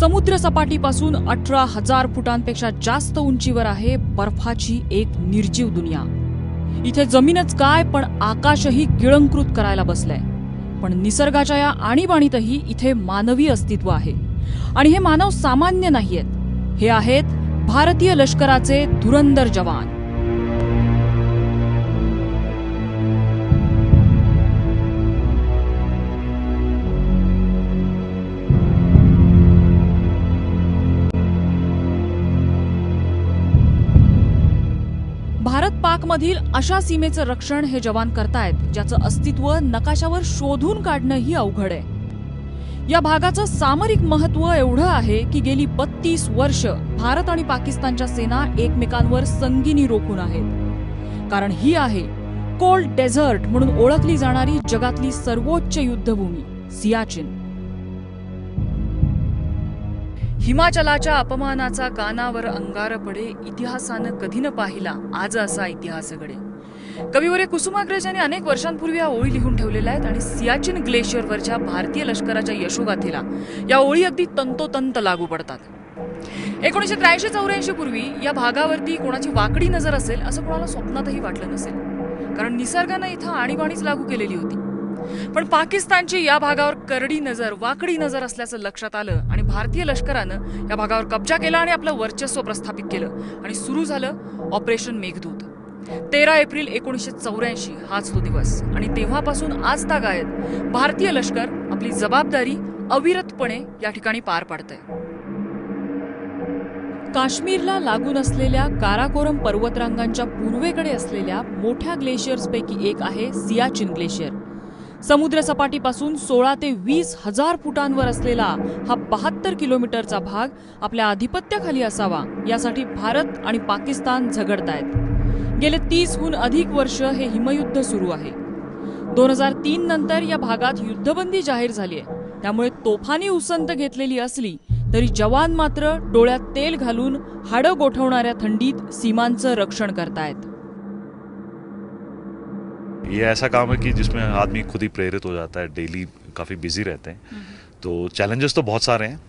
समुद्र सपाटीपासून अठरा हजार फुटांपेक्षा जास्त उंचीवर आहे बर्फाची एक निर्जीव दुनिया. इथे जमीनच काय पण आकाशही गिळंकृत करायला बसलंय. पण निसर्गाच्या या आणीबाणीतही इथे मानवी अस्तित्व आहे. आणि हे मानव सामान्य नाहीयेत. हे आहेत भारतीय लष्कराचे धुरंदर जवान. भारत पाकमधील अशा सीमेचं रक्षण हे जवान करतायत ज्याचं अस्तित्व नकाशावर शोधून काढणंही अवघड आहे. या भागाचं सामरिक महत्त्व एवढं आहे की गेली बत्तीस वर्ष भारत आणि पाकिस्तानच्या सेना एकमेकांवर संगिनी रोखून आहेत. कारण ही आहे कोल्ड डेझर्ट म्हणून ओळखली जाणारी जगातली सर्वोच्च युद्धभूमी सियाचिन. हिमाचलाच्या अपमानाचा कानावर अंगार पडे इतिहासानं कधी न पाहिला आज असा इतिहास घडे. कविवरे कुसुमाग्रज यांनी अनेक वर्षांपूर्वी या ओळी लिहून ठेवलेल्या आहेत आणि सियाचिन ग्लेशियरवरच्या भारतीय लष्कराच्या यशोगाथेला या ओळी अगदी तंतोतंत लागू पडतात. एकोणीसशे त्र्याऐंशी चौऱ्याऐंशी पूर्वी या भागावरती कोणाची वाकडी नजर असेल असं कोणाला स्वप्नातही वाटलं नसेल. कारण निसर्गानं इथं आणीबाणीच लागू केलेली होती. पण पाकिस्तानची या भागावर करडी नजर वाकडी नजर असल्याचं लक्षात आलं आणि भारतीय लष्करानं या भागावर कब्जा केला आणि आपलं वर्चस्व प्रस्थापित केलं. आणि सुरू झालं ऑपरेशन मेघदूत. तेरा एप्रिल एकोणीसशे चौऱ्याऐंशी हाच तो दिवस. आणि तेव्हापासून आज तागायत भारतीय लष्कर आपली जबाबदारी अविरतपणे या ठिकाणी पार पाडतंय. काश्मीरला लागून असलेल्या काराकोरम पर्वतरांगांच्या पूर्वेकडे असलेल्या मोठ्या ग्लेशियर्सपैकी एक आहे सियाचिन ग्लेशियर. समुद्र सपाटीपासून सोळा ते वीस हजार फुटांवर असलेला हा बहात्तर किलोमीटरचा भाग आपल्या आधिपत्याखाली असावा यासाठी भारत आणि पाकिस्तान झगडतायत. गेले तीसहून अधिक वर्ष हे हिमयुद्ध सुरू आहे. दोन हजार तीन नंतर या भागात युद्धबंदी जाहीर झाली आहे. त्यामुळे तोफानी उसंत घेतलेली असली तरी जवान मात्र डोळ्यात तेल घालून हाडं गोठवणाऱ्या थंडीत सीमांचं रक्षण करतायत. ये ऐसा काम है कि जिसमें आदमी खुद ही प्रेरित हो जाता है डेली काफ़ी बिज़ी रहते हैं। तो चैलेंजेस तो बहुत सारे हैं।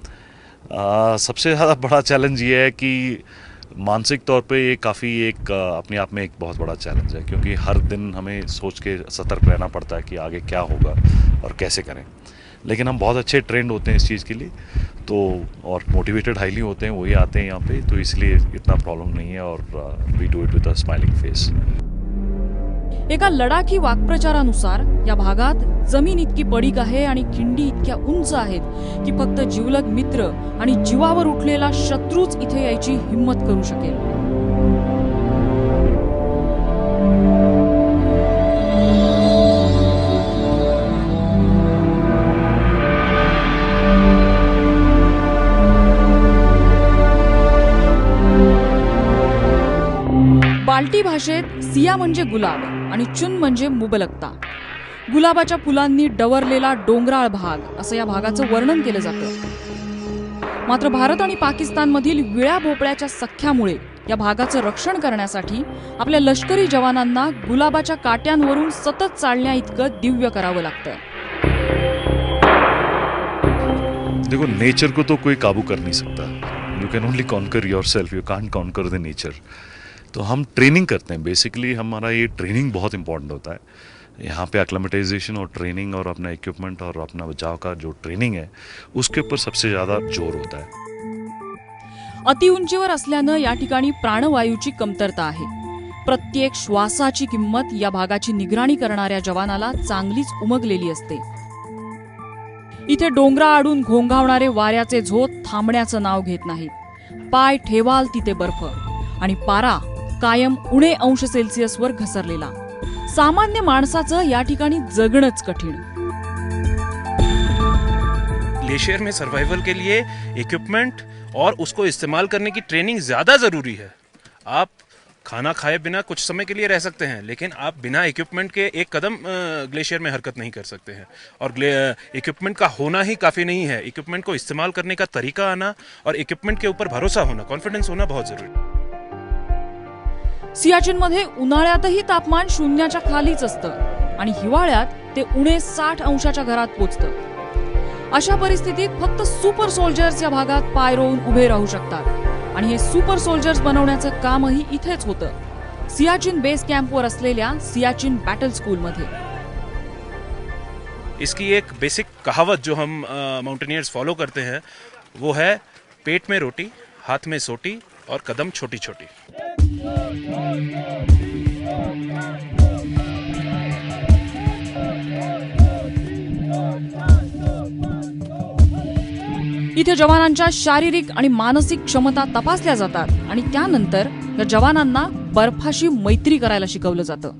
आ, सबसे ज़्यादा बड़ा चैलेंज ये है कि मानसिक तौर पे ये काफ़ी एक अपने आप में एक बहुत बड़ा चैलेंज है क्योंकि हर दिन हमें सोच के सतर्क रहना पड़ता है कि आगे क्या होगा और कैसे करें। लेकिन हम बहुत अच्छे ट्रेंड होते हैं इस चीज़ के लिए तो और मोटिवेटेड हाईली होते हैं वही आते हैं यहाँ पे तो इसलिए इतना प्रॉब्लम नहीं है और we do it with a smiling face एका लडाखी वाक्प्रचारानुसार या भागात जमीन इतकी पडीक आहे आणि खिंडी इतक्या उंच आहेत की फक्त जिवलग मित्र आणि जीवावर उठलेला शत्रूच इथे यायची हिंमत करू शकेल. बाल्टी भाषेत सिया म्हणजे गुलाब. आणि चुन म्हणजे मुबलकता. गुलाबाच्या फुलांनी डवरलेला डोंगराळ भाग असं या भागाचं वर्णन केलं जातं. मात्र भारत आणि पाकिस्तानमधील विळ्या भोपळ्याच्या सख्यामुळे या भागाचं रक्षण करण्यासाठी आपल्या लष्करी जवानांना गुलाबाच्या काट्यांवरून सतत चालण्या इतकं दिव्य करावं लागतं. देखो नेचर को तो कोई काबू कर नहीं सकता. You can only conquer yourself you can't conquer the nature तो हम ट्रेनिंग करते हैं. बेसिकली हमारा ये ट्रेनिंग बहुत इंपॉर्टेंट होता है. यहाँ पे एक्लमेटाइजेशन और ट्रेनिंग और अपना इक्विपमेंट और अपना बचाव का जो ट्रेनिंग है उसके ऊपर सबसे ज़्यादा जोर होता है. अतिउंचीवर असल्यानं या ठिकाणी प्राणवायूची कमतरता आहे. प्रत्येक श्वासाची किंमत या भागाची निगराणी करणाऱ्या जवानाला चांगलीच उमगलेली असते. इथे डोंगरा आडून घोंघावणारे वाऱ्याचे झोत थांबण्याचं नाव घेत नाहीत. पाय ठेवाल तिथे बर्फ आणि पारा कायम उणे अंश सेल्सिअसवर घसरलेला. सामान्य माणसाचं या ठिकाणी जगणंच कठीण. ग्लेशियर में सर्वाइवल के लिए इक्विपमेंट और उसको इस्तेमाल करने की ट्रेनिंग ज़्यादा ज़रूरी है। आप खाना खाए बिना कुछ समय के लिए रह सकते हैं, लेकिन आप बिना इक्विपमेंट के एक कदम ग्लेशियर में हरकत नहीं कर सकते हैं। और इक्विपमेंट का होना ही काफ़ी नहीं है। इक्विपमेंट को इस्तेमाल करने का तरीका आना और इक्विपमेंट के ऊपर भरोसा होना कॉन्फिडेंस होना बहुत ज़रूरी है। सियाचिनमध्ये उन्हाळ्यातही तापमान शून्याच्या खालीच असतं आणि हिवाळ्यात ते उणे साठ अंशाच्या घरात पोचतं. अशा परिस्थितीत फक्त सुपर सोल्जर्स या भागात पाय रोवून उभे राहू शकतात. आणि हे सुपर सोल्जर्स बनवण्याचं कामही इथेच होतं. सियाचिन बेस कॅम्पवर असलेल्या सियाचिन बॅटल स्कूलमध्ये. इसकी एक बेसिक कहावत जो हम माउंटेनियर्स फॉलो करते हैं वो है पेट में रोटी हाथ में सोटी और कदम छोटी छोटी इथे जवानांच्या शारीरिक आणि मानसिक क्षमता तपासल्या जातात आणि त्यानंतर या जवानांना बर्फाशी मैत्री करायला शिकवलं जातं.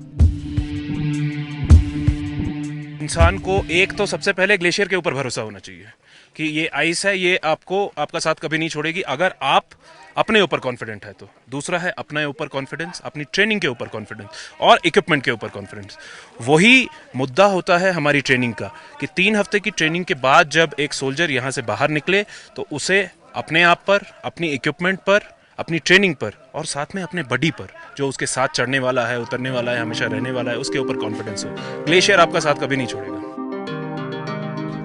इंसान को एक तो सबसे पहले ग्लेशियर के ऊपर भरोसा होना चाहिए कि ये आइस है ये आपको आपका साथ कभी नहीं छोड़ेगी। अगर आप अपने ऊपर कॉन्फिडेंट है तो। दूसरा है अपने ऊपर कॉन्फिडेंस अपनी ट्रेनिंग के ऊपर कॉन्फिडेंस और इक्विपमेंट के ऊपर कॉन्फिडेंस वही मुद्दा होता है हमारी ट्रेनिंग का कि तीन हफ़्ते की ट्रेनिंग के बाद जब एक सोल्जर यहाँ से बाहर निकले तो उसे अपने आप पर, अपनी इक्विपमेंट पर, अपनी ट्रेनिंग पर और साथ में अपने बडी पर, जो उसके साथ चढ़ने वाला है, उतरने वाला है, हमेशा रहने वाला है, उसके ऊपर कॉन्फिडेंस हो। ग्लेशियर आपका साथ कभी नहीं छोड़ेगा।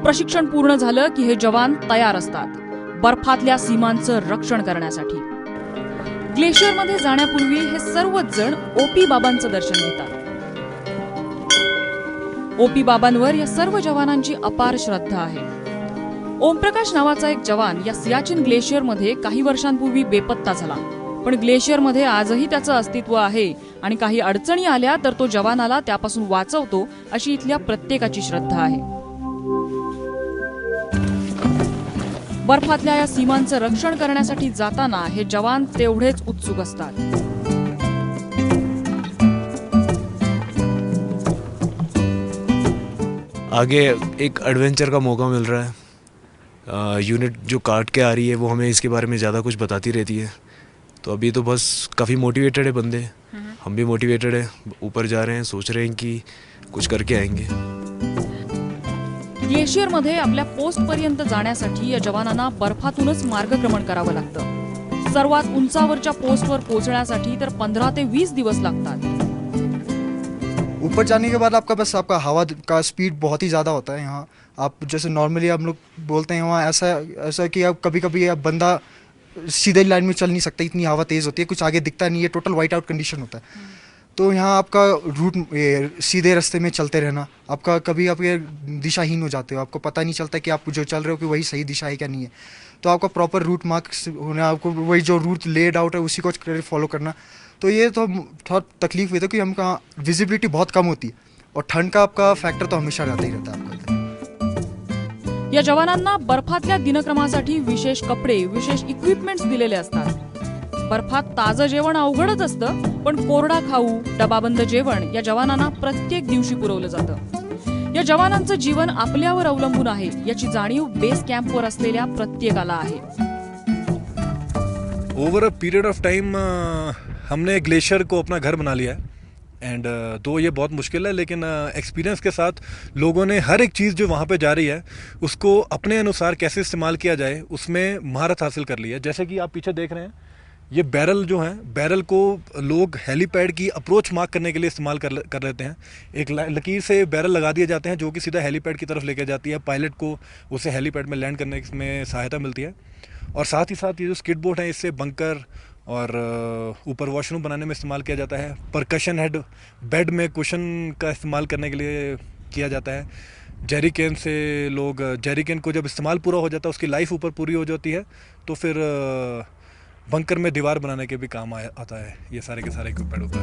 प्रशिक्षण पूर्ण झालं की हे जवान तयार असतात। बर्फातल्या सीमांचं रक्षण करण्यासाठी. ग्लेशियरमध्ये जाण्यापूर्वी हे सर्वच जण ओपी बाबांचं दर्शन घेतात. ओपी बाबांवर या सर्व जवानांची अपार श्रद्धा आहे. ओमप्रकाश नावाचा एक जवान या सियाचिन ग्लेशियरमध्ये काही वर्षांपूर्वी बेपत्ता झाला. पण ग्लेशियरमध्ये आजही त्याचं अस्तित्व आहे आणि काही अडचणी आल्या तर तो जवानाला त्यापासून वाचवतो अशी इथल्या प्रत्येकाची श्रद्धा आहे. बर्फातल्या या सीमांचं रक्षण करण्यासाठी जाताना हे जवान तेवढेच उत्सुक असतात. आगे एक एडवेंचर का मौका मिल रहा है। यूनिट जो काट के आ रही है वो हमें इसके बारे में ज़्यादा कुछ बताती रहती है। तो अभी तो बस काफ़ी मोटिवेटेड है बंदे। हम भी मोटिवेटेड है ऊपर जा रहे हैं सोच रहे हैं कि कुछ करके आएँगे। ग्लेशियरमध्ये आपल्या पोस्ट पर्यंत जाण्यासाठी या जवानांना बर्फातूनच मार्गक्रमण करावं लागतं. सर्वात उंचावरच्या पोस्टवर पोहोचण्यासाठी तर पंधरा ते वीस दिवस लागतात. ऊपर जाने के बाद आपका बस आपका हवा का स्पीड बहुत ही ज़्यादा होता है यहाँ। आप जैसे नॉर्मली हम लोग बोलते हैं वहाँ ऐसा ऐसा कि आप कभी कभी आप बंदा सीधे लाइन में चल नहीं सकता इतनी हवा तेज़ होती है कुछ आगे दिखता नहीं है टोटल वाइट आउट कंडीशन होता है। तो यहाँ आपका रूट सीधे रास्ते में चलते रहना। आपका कभी आप ये दिशाहीन हो जाते हो। आपको पता नहीं चलता कि आप जो चल रहे हो कि वही सही दिशा है क्या नहीं है। तो आपका प्रॉपर रूट मार्क्स होना, आपको वही जो रूट लेड आउट है, उसी को फॉलो करना। तो ये तो थोड़ा तकलीफ़ हुई था कि हमका विजिबिलिटी बहुत कम होती है। और ठंड का आपका फैक्टर तो हमेशा रहता ही रहता है आपका। या जवानांना बर्फातल्या दिनक्रमासाठी विशेष कपडे, विशेष इक्विपमेंट्स दिलेले असतात. बर्फात ताजं जेवण अवघडच असतं पण कोरडा खाऊ डबाबंद जेवण या जवानांना प्रत्येक दिवशी पुरवलं जातं. या जवानांचं जीवन आपल्यावर अवलंबून आहे याची जाणीव बेस कॅम्पवर असलेल्या प्रत्येकाला आहे. Over a period of time हमने ग्लेशियर को अपना घर बना लिया है एंड uh, तो ये बहुत मुश्किल है लेकिन uh, एक्सपीरियंस के साथ लोगों ने हर एक चीज़ जो वहाँ पे जा रही है उसको अपने अनुसार कैसे इस्तेमाल किया जाए उसमें महारत हासिल कर ली है। जैसे कि आप पीछे देख रहे हैं ये बैरल जो हैं, बैरल को लोग हेलीपैड की अप्रोच मार्क करने के लिए इस्तेमाल कर कर लेते हैं। एक लकीर से बैरल लगा दिए जाते हैं, जो कि सीधा हेलीपैड की तरफ़ लेके जाती है। पायलट को उसे हेलीपैड में लैंड करने में सहायता मिलती है। और साथ ही साथ ये जो स्किड बोट है, इससे बंकर और ऊपर वॉशरूम बनाने में इस्तेमाल किया जाता है। परकशन हेड बेड में कुशन का इस्तेमाल करने के लिए किया जाता है। जेरिकेन से लोग जेरिकेन को जब इस्तेमाल पूरा हो जाता है, उसकी लाइफ ऊपर पूरी हो जाती है तो फिर बंकर में दीवार बनाने के भी काम आता है। ये सारे के सारे इक्विपमेंट ऊपर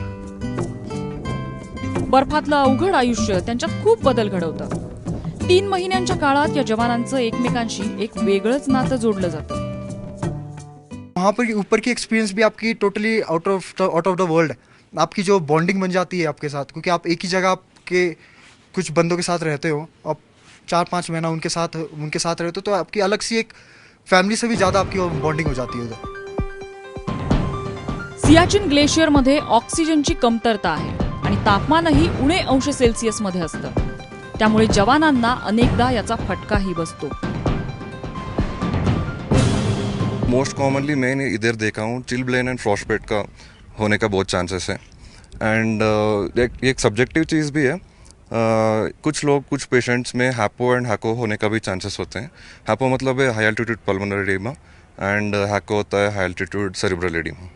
बर्फातलं अवघड आयुष्य त्यांच्यात खूप बदल घडवतं तीन महिन्यांच्या काळात या जवानांचं एकमेकांशी एक वेगळंच नातं जोडलं जातं. वहाँ पर ऊपर की एक्सपीरियंस भी आपकी totally out of out of the world आपकी जो बॉन्डिंग बन जाती है आपके साथ क्योंकि आप एक ही जगह आपके कुछ बंदों के साथ रहते हो आप चार पाँच महीना उनके साथ उनके साथ रहते हो तो आपकी अलग सी एक फैमिली से भी ज़्यादा आपकी बॉन्डिंग हो जाती है उधर। सियाचिन ग्लेशियरमध्ये ऑक्सिजनची कमतरता आहे आणि तापमानही उणे अंश सेल्सिअसमध्ये असतं. त्यामुळे जवानांना अनेकदा याचा फटकाही बसतो. मोस्ट कॉमनली मैंने इधर देखा हूँ चिल ब्लेन एंड फ्रॉस्टपेट का होने का बहुत चांसेस है. एंड एक, एक सब्जेक्टिव चीज़ भी है uh, कुछ लोग कुछ पेशेंट्स में हैपो एंड हैको होने का भी चांसेस होते हैं. हैपो मतलब है high altitude pulmonary oedema and HACO होता है हाई एल्टीट्यूड सेरिब्रल एडिमा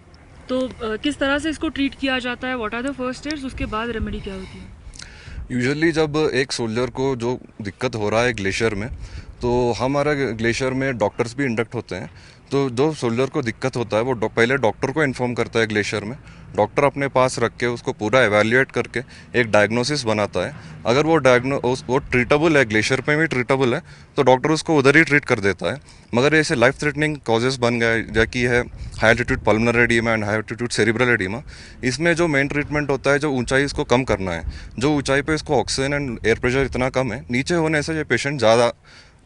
तो किस तरह से इसको ट्रीट किया जाता है? What are the first aids उसके बाद रेमेडी क्या होती है? यूजुअली जब एक सोल्जर को जो दिक्कत हो रहा है ग्लेशियर में तो हमारा ग्लेशियर में डॉक्टर्स भी इंडक्ट होते हैं। तो जो सोल्जर को दिक्कत होता है, वो डॉ- पहले डॉक्टर को इन्फॉर्म करता है ग्लेशियर में। डॉक्टर अपने पास रख के उसको पूरा एवेल्यूएट करके एक डायग्नोसिस बनाता है। अगर वो डायग्नो वो ट्रीटेबल है ग्लेशियर पे भी ट्रीटेबल है तो डॉक्टर उसको उधर ही ट्रीट कर देता है। मगर ऐसे लाइफ थ्रेटनिंग कॉजेज़ बन गए जैकि है high altitude pulmonary oedema and high altitude cerebral oedema इसमें जो मेन ट्रीटमेंट होता है, जो ऊंचाई इसको कम करना है। जो ऊंचाई पे इसको ऑक्सीजन एंड एयर प्रेशर इतना कम है, नीचे होने से ये पेशेंट ज़्यादा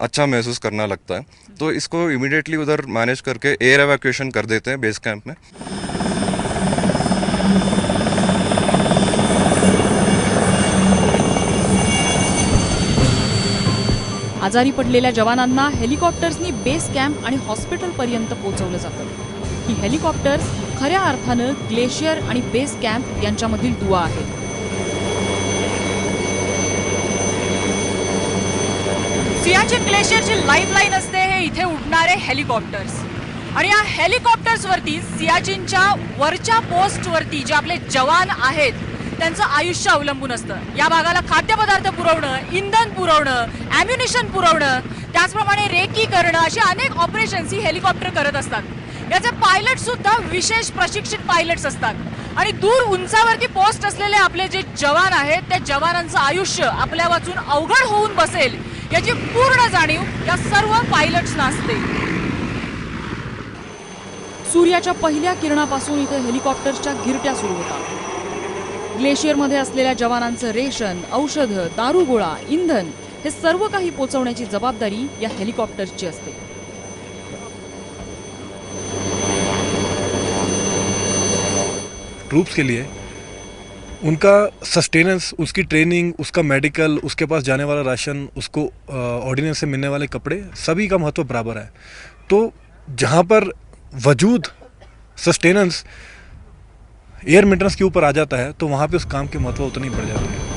अच्छा महसूस करना लगता है। तो इसको इमिडिएटली उधर मैनेज करके एयर एवैक्यूएशन कर देते हैं बेस कैंप में। आजारी पडलेल्या जवानांना हेलिकॉप्टर्सनी बेस कॅम्प आणि हॉस्पिटलपर्यंत पोहोचवलं जातं. ही हेलिकॉप्टर्स खऱ्या अर्थानं ग्लेशियर आणि बेस कॅम्प यांच्यामधील दुवा आहेत. सियाचिन ग्लेशियरची लाईफ लाईन असते हे इथे उडणारे हेलिकॉप्टर्स आणि या हेलिकॉप्टर्सवरती सियाचिनच्या वरच्या पोस्टवरती जे आपले जवान आहेत त्यांचं आयुष्य अवलंबून असतं. या भागाला खाद्यपदार्थ पुरवणं इंधन पुरवणं ॲम्युनिशन पुरवणं त्याचप्रमाणे रेकी करणं अशी अनेक ऑपरेशन्स ही हेलिकॉप्टर करत असतात. याचे पायलट सुद्धा विशेष प्रशिक्षित पायलट्स असतात. आणि दूर उंचावरती पोस्ट असलेले आपले जे जवान आहेत त्या जवानांचं आयुष्य आपल्या वाचून अवघड होऊन बसेल याची पूर्ण जाणीव या सर्व पायलट्सना असते. सूर्याच्या पहिल्या किरणापासून इथं हेलिकॉप्टर्सच्या गिरट्या सुरू होतात. ग्लेशियरमध्ये असलेल्या जवानांचं रेशन औषधं दारुगोळा इंधन हे सर्व काही पोचवण्याची जबाबदारी या हेलिकॉप्टर्सची असते. ट्रूप्स के लिए उनका सस्टेनेंस उसकी ट्रेनिंग उसका मेडिकल उसके पास जाने वाला राशन, उसको ऑर्डिनेंस से मिलने वाले कपड़े, सभी का महत्व बराबर है। तो जहाँ पर वजूद सस्टेनेंस एयर मेंटेनेंस के ऊपर आ जाता है तो वहाँ पे उस काम के महत्व उतनी बढ़ जाते हैं।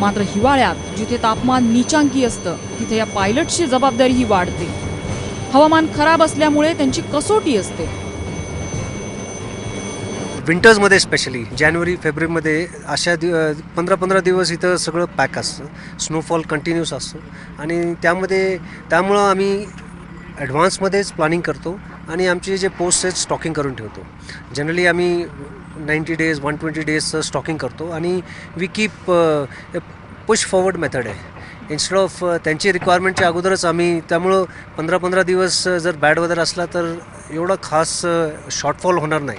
मात्र हिवाळ्यात, जिथे तापमान नीचांकी असतं, तिथे या पायलटची जबाबदारी ही वाढते. हवामान खराब असल्यामुळे त्यांची कसोटी असते. विंटर्समध्ये स्पेशली जानेवारी फेब्रुवारीमध्ये अशा दि पंधरा पंधरा दिवस इथं सगळं पॅक असतं. स्नोफॉल कंटिन्यूस असतो. आणि त्यामध्ये त्यामुळं आम्ही ॲडव्हान्समध्येच प्लॅनिंग करतो आणि आमचे जे पोस्ट आहेत स्टॉकिंग करून ठेवतो. जनरली आम्ही नाईंटी डेज वन ट्वेंटी डेजचं स्टॉकिंग करतो आणि we keep push forward method आहे. इन्स्टेड ऑफ त्यांची रिक्वायरमेंटच्या अगोदरच आम्ही त्यामुळं पंधरा पंधरा दिवस जर बॅड वेदर असला तर एवढं खास शॉर्टफॉल होणार नाही.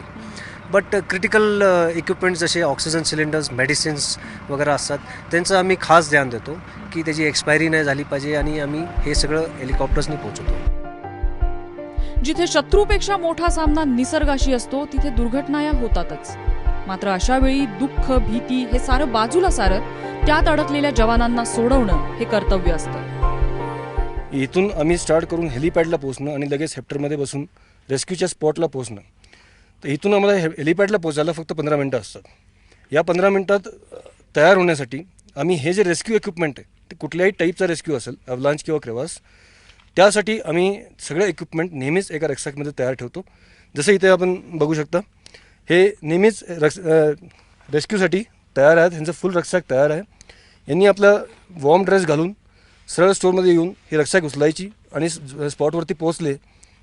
बट क्रिटिकल इक्विपमेंट्स जसे ऑक्सिजन सिलेंडर्स मेडिसिन्स वगैरे असतात त्यांचं आम्ही खास ध्यान देतो की त्याची एक्सपायरी नाही झाली पाहिजे आणि आम्ही हे सगळं हेलिकॉप्टर्सनी पोहोचवतो. जिथे शत्रूपेक्षा मोठा सामना निसर्गाशी असतो तिथे दुर्घटना या होतातच. मात्र अशा वेळी दुःख भीती हे सारं बाजूला सारत त्यात अडकलेल्या जवानांना सोडवणं हे कर्तव्य असतं. इथून आम्ही स्टार्ट करून हेलिपॅडला पोहोचणं आणि लगेच हेप्टरमध्ये बसून रेस्क्यूच्या स्पॉटला पोहोचणं. तर इथून आम्हाला हे हेलिपॅडला पोचायला फक्त पंधरा मिनटं असतात. या पंधरा मिनटात तयार होण्यासाठी आम्ही हे जे रेस्क्यू इक्विपमेंट आहे ते कुठल्याही टाईपचा रेस्क्यू असेल अवलांच किंवा क्रेवास त्यासाठी आम्ही सगळे इक्विपमेंट नेहमीच एका रक्षाकमध्ये तयार ठेवतो. जसं इथे आपण बघू शकता हे नेहमीच रक्ष रेस्क्यूसाठी तयार आहेत ह्यांचं फुल रक्षाक तयार आहे. यांनी आपला वॉर्म ड्रेस घालून सरळ स्टोअरमध्ये येऊन ही रक्षाक उचलायची आणि स्पॉटवरती पोहोचले.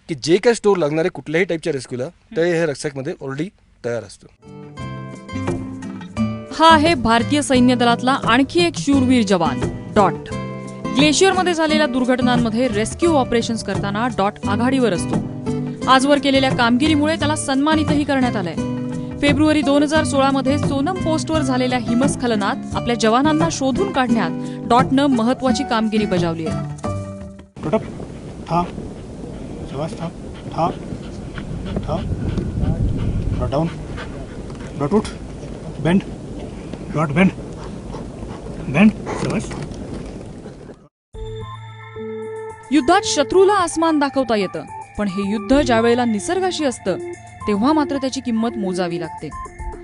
की जे काय स्टोअर लागणार आहे कुठल्याही टाईपच्या रेस्क्यूला ते हे रक्षकमध्ये ऑलरेडी तयार असतं. हा आहे भारतीय सैन्य दलातला आणखी एक शूरवीर जवान डॉट. ग्लेशियरमध्ये झालेल्या दुर्घटनांमध्ये रेस्क्यू ऑपरेशन्स करताना डॉट आघाडीवर असतो. आजवर केलेल्या कामगिरीमुळे त्याला सन्मानितही करण्यात आलंय. फेब्रुवारी दोन हजार सोळामध्ये सोनम पोस्टवर झालेल्या हिमस्खलनात आपल्या जवानांना शोधून काढण्यात डॉटनं महत्वाची कामगिरी बजावली आहे. डॉट top, top, शाबाश था था था dot down dot bend, bend युद्धात शत्रूला आसमान दाखवता येतं पण हे युद्ध ज्यावेळेला निसर्गाशी असतं तेव्हा मात्र त्याची किंमत मोजावी लागते.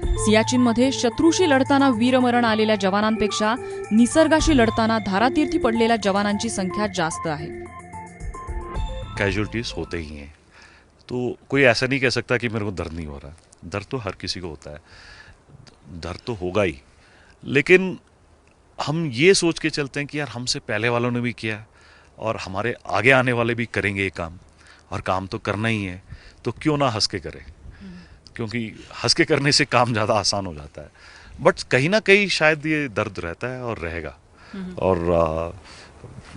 सियाचीनमध्ये शत्रूशी लढताना वीरमरण आलेल्या जवानांपेक्षा निसर्गाशी लढताना धारातीर्थी पडलेल्या जवानांची संख्या जास्त आहे. कैजुअलिटीज होते ही हैं। तो कोई ऐसा नहीं कह सकता कि मेरे को दर्द नहीं हो रहा। दर्द तो हर किसी को होता है। दर्द तो होगा ही। लेकिन हम ये सोच के चलते हैं कि यार हमसे पहले वालों ने भी किया और हमारे आगे आने वाले भी करेंगे ये काम। और काम तो करना ही है। तो क्यों ना हंस के करें? क्योंकि हंस के करने से काम ज़्यादा आसान हो जाता है। बट कहीं ना कहीं शायद ये दर्द रहता है और रहेगा। और आ,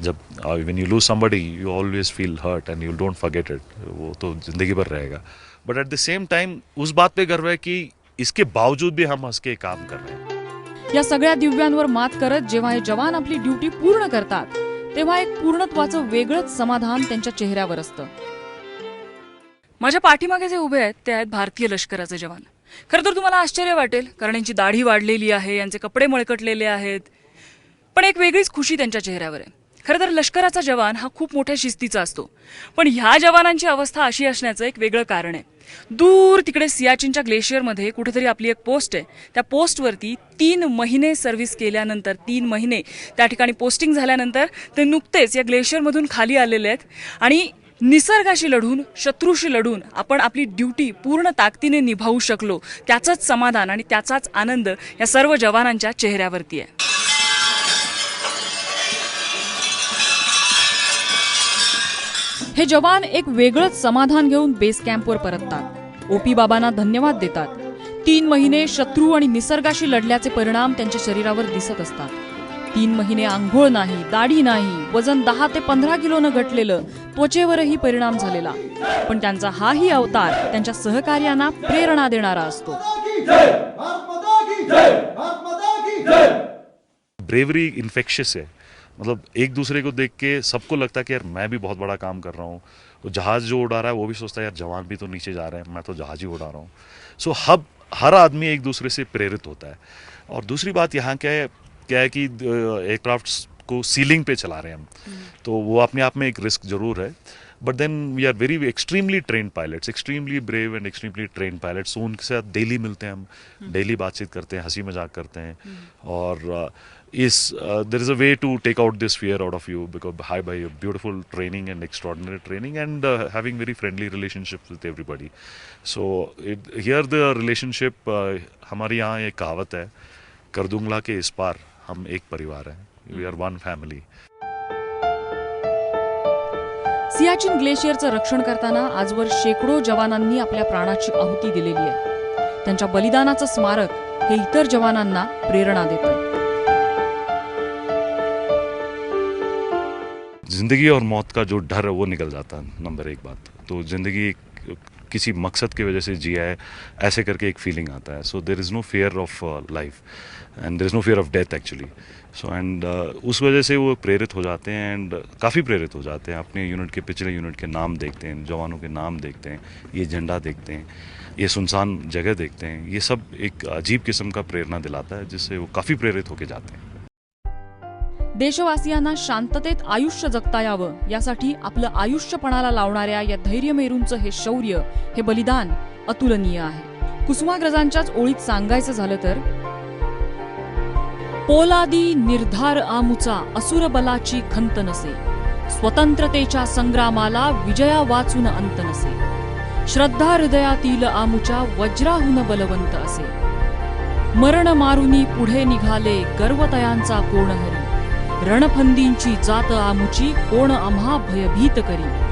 जब when you lose somebody you always feel hurt and you don't forget it वो तो जिंदगी भर रहेगा। But at the same time उस बात पे गर्व है कि इसके बावजूद भी हम हंस के काम कर रहे हैं। या सगळ्या दिव्यांवर मात करत जेव्हा हे जवान आपली ड्युटी पूर्ण करतात तेव्हा एक पूर्णत्वाचं वेगळंच समाधान त्यांच्या चेहऱ्यावर असतं. माझ्या पाठीमागे जे उभे आहेत ते आहेत भारतीय लष्कराचे जवान. खरं तर तुम्हाला आश्चर्य वाटेल कारण यांची दाढी वाढलेली आहे यांचे कपडे मळकटलेले आहेत पण एक वेगळीच खुशी त्यांच्या चेहऱ्यावर आहे. खरं तर लष्कराचा जवान हा खूप मोठ्या शिस्तीचा असतो. पण ह्या जवानांची अवस्था अशी असण्याचं एक वेगळं कारण आहे. दूर तिकडे सियाचिनच्या ग्लेशियरमध्ये कुठेतरी आपली एक पोस्ट आहे. त्या पोस्टवरती तीन महिने सर्व्हिस केल्यानंतर तीन महिने त्या ठिकाणी पोस्टिंग झाल्यानंतर ते नुकतेच या ग्लेशियरमधून खाली आलेले आहेत. आणि निसर्गाशी लढून शत्रूशी लढून आपण आपली ड्युटी पूर्ण ताकदीने निभावू शकलो. त्याचंच समाधान आणि त्याचाच आनंद या सर्व जवानांच्या चेहऱ्यावरती आहे. हे जवान एक वेगळंच समाधान घेऊन बेस कॅम्पवर परततात. ओपी बाबांना धन्यवाद देतात. तीन महिने शत्रू आणि निसर्गाशी लढल्याचे परिणाम त्यांच्या शरीरावर दिसत असतात. तीन महिने आंघोळ नाही दाढी नाही वजन दहा ते पंधरा किलोनं घटलेलं त्वचेवरही परिणाम झालेला. पण त्यांचा हाही अवतार त्यांच्या सहकार्यांना प्रेरणा देणारा असतो. ब्रेवरी इन्फेक्शियस है मतलब एक दूसरे को देख के सबको लगता है कि यार मैं भी बहुत बड़ा काम कर रहा हूँ। वो जहाज़ जो उड़ा रहा है वो भी सोचता है यार जवान भी तो नीचे जा रहे हैं मैं तो जहाज़ ही उड़ा रहा हूँ। सो हब हर आदमी एक दूसरे से प्रेरित होता है। और दूसरी बात यहाँ क्या है क्या है कि एयरक्राफ्ट को सीलिंग पे चला रहे हैं हम। तो वो अपने आप में एक रिस्क ज़रूर है। But then we are very extremely train pilots extremely brave and extremely train pilots उनके साथ डेली मिलते हैं हम डेली बातचीत करते हैं हँसी मज़ाक करते हैं। और uh, is uh, there is a way to take out this fear out of you because by, by beautiful training and extraordinary training and uh, having very friendly relationships with everybody so it, here the relationship uh, हमारे यहाँ एक कहावत है करदुंगला के इस पार हम एक परिवार हैं we are one family Siachen ग्लेशियरचं रक्षण करताना आजवर शेकडो जवानांनी आपल्या प्राणाची आहुती दिलेली आहे त्यांच्या बलिदानाचं स्मारक हे इतर जवानांना प्रेरणा देतं ज़िंदगी और मौत का जो डर है, वो निकल जाता है, नंबर एक बात। तो ज़िंदगी किसी मकसद की वजह से जिया है, ऐसे करके एक फीलिंग आता है। So there is no fear of life and there is no fear of death actually so and उस वजह से वो प्रेरित हो जाते हैं एंड काफ़ी प्रेरित हो जाते हैं। अपने यूनिट के, पिछले यूनिट के नाम देखते हैं, जवानों के नाम देखते हैं, ये झंडा देखते हैं, ये सुनसान जगह देखते हैं। ये सब एक अजीब किस्म का प्रेरणा दिलाता है, जिससे वो काफ़ी प्रेरित होके जाते हैं। देशवासियांना शांततेत आयुष्य जगता यावं यासाठी आपलं आयुष्यपणाला लावणाऱ्या या धैर्यमेरूंचं हे शौर्य हे बलिदान अतुलनीय आहे. कुसुमाग्रजांच्याच ओळीत सांगायचं झालं तर पोलादी निर्धार आमुचा असुर बलाची खंत नसे स्वतंत्रतेच्या संग्रामाला विजया वाचून अंत नसे श्रद्धा हृदयातील आमुच्या वज्राहून बलवंत असे. मरण मारुनी पुढे निघाले गर्वतयांचा कोणहरी रणफंदींची जात आमुची कोण आम्हा भयभीत करी.